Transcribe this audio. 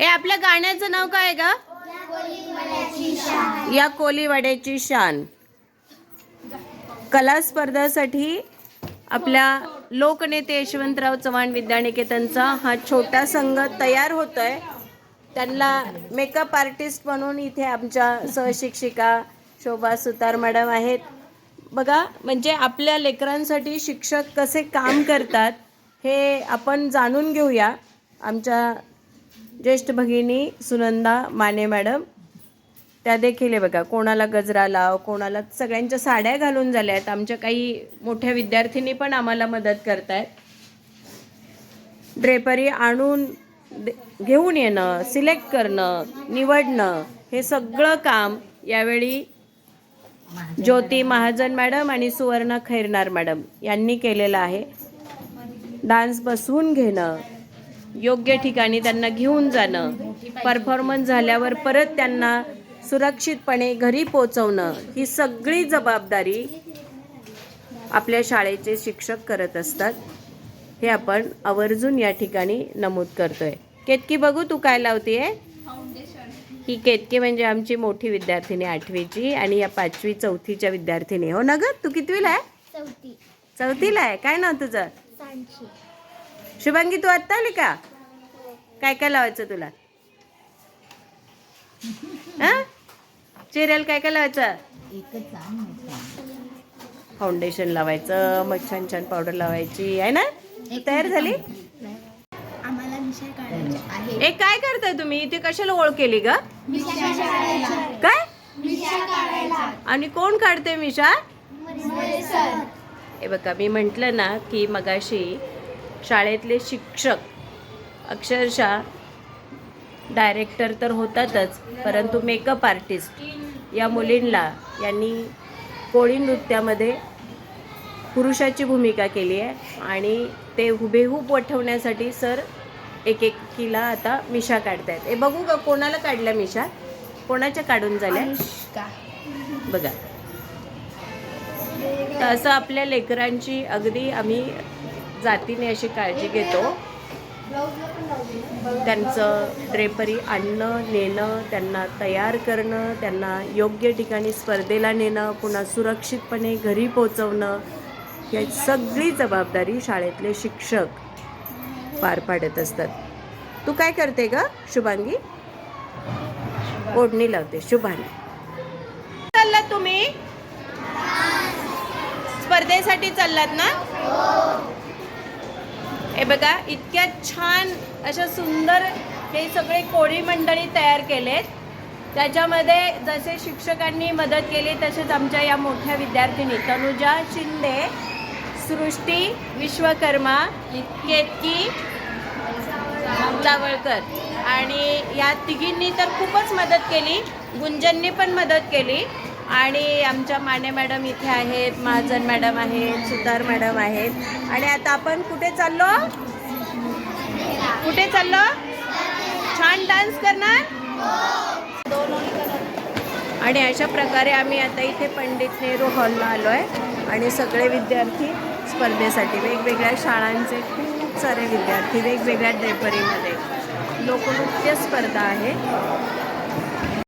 ए आपल्या गाण्याचं नाव काय आहे का या कोलीवाड्याची शान. कला स्पर्धासाठी आपल्या लोकनेते यशवंतराव चव्हाण विद्यानिकेतनचा हा छोटा संघ तयार होतोय. त्यांना मेकअप आर्टिस्ट म्हणून इथे आमच्या सहशिक्षिका शोभा सुतार मॅडम आहेत. बघा म्हणजे आपल्या लेकरांसाठी शिक्षक कसे काम करतात हे आपण जाणून घेऊया. आमच्या ज्येष्ठ भगिनी सुनंदा माने मॅडम त्या देखील आहे बघा कोणाला गजरा लाव कोणाला सगळ्यांच्या साड्या घालून झाल्या आहेत. आमच्या काही मोठ्या विद्यार्थिनी पण आम्हाला मदत करतायत. ड्रेपरी आणून दे- घेऊन येणं सिलेक्ट करणं निवडणं हे सगळं काम यावेळी ज्योती महाजन मॅडम आणि सुवर्णा खैरनार मॅडम यांनी केलेलं आहे. डान्स बसवून घेणं योग्य ठिकाणी त्यांना घेऊन जाणं परफॉर्मन्स झाल्यावर परत त्यांना सुरक्षितपणे घरी पोचवणं ही सगळी जबाबदारी आपल्या शाळेचे शिक्षक करत असतात. हे आपण आवर्जून या ठिकाणी नमूद करतोय. केतकी बघू तू काय लावतीये? ही केतकी म्हणजे आमची मोठी विद्यार्थिनी आठवीची आणि या पाचवी चौथीच्या विद्यार्थिनी. हो ना ग? तू कितवीला आहे? चौथी. चौथीला आहे. काय नाव तुझं? शुभांगी तू आत्ता आली का? काय काय लावायचं तुला? हा? चेहऱ्याला काय काय लावायचं? फाउंडेशन लावायचं मग छान छान पावडर लावायची आहे ना? तयार झाली? ए काय करताय तुम्ही? इथे कशाला ओळख केली ग? काय? आणि कोण काढते मिशा हे बघा मी म्हटलं ना की मगाशी शाळेतले शिक्षक. अक्षरशः डायरेक्टर तर होतातच परंतु मेकअप आर्टिस्ट या मुलींना यांनी कोळी नृत्यामध्ये पुरुषाची भूमिका केली आहे आणि ते हुबेहूब वठवण्यासाठी सर एक एकीला आता मिशा काढतायत. हे बघू का कोणाला काढल्या मिशा? कोणाच्या काढून झाल्या? बघा. तर असं आपल्या लेकरांची अगदी आम्ही जातीने अशी काळजी घेतो. त्यांचं ड्रेपरी आणणं नेणं त्यांना तयार करणं त्यांना योग्य ठिकाणी स्पर्धेला नेणं पुन्हा सुरक्षितपणे घरी पोचवणं या सगळी जबाबदारी शाळेतले शिक्षक पार पाडत असतात. तू काय करते ग शुभांगी? ओढणी लावते शुभांगी. चाललात तुम्ही? स्पर्धेसाठी चाललात ना? हे बघा इतक्या छान अशा सुंदर हे सगळे कोळी मंडळी तयार केलेत. त्याच्यामध्ये जसे शिक्षकांनी मदत केली तसेच आमच्या या मोठ्या विद्यार्थिनी तनुजा शिंदे सृष्टी विश्वकर्मा केतकी जावळकर. आणि या तिघींनी तर खूपच मदत केली गुंजननी पण मदत केली. आणि आमच्या माने मॅडम इथे आहेत महाजन मॅडम आहेत सुतार मॅडम आहेत. आणि आता आपण कुठे चाललो? कुठे चाललो? छान डान्स करणार? आणि अशा प्रकारे आम्ही आता इथे पंडित नेहरू हॉलला आलो आहे आणि सगळे विद्यार्थी स्पर्धेसाठी वेगवेगळ्या शाळांचे खूप सारे विद्यार्थी वेगवेगळ्या ड्रेपरीमध्ये लोकनृत्य स्पर्धा आहे.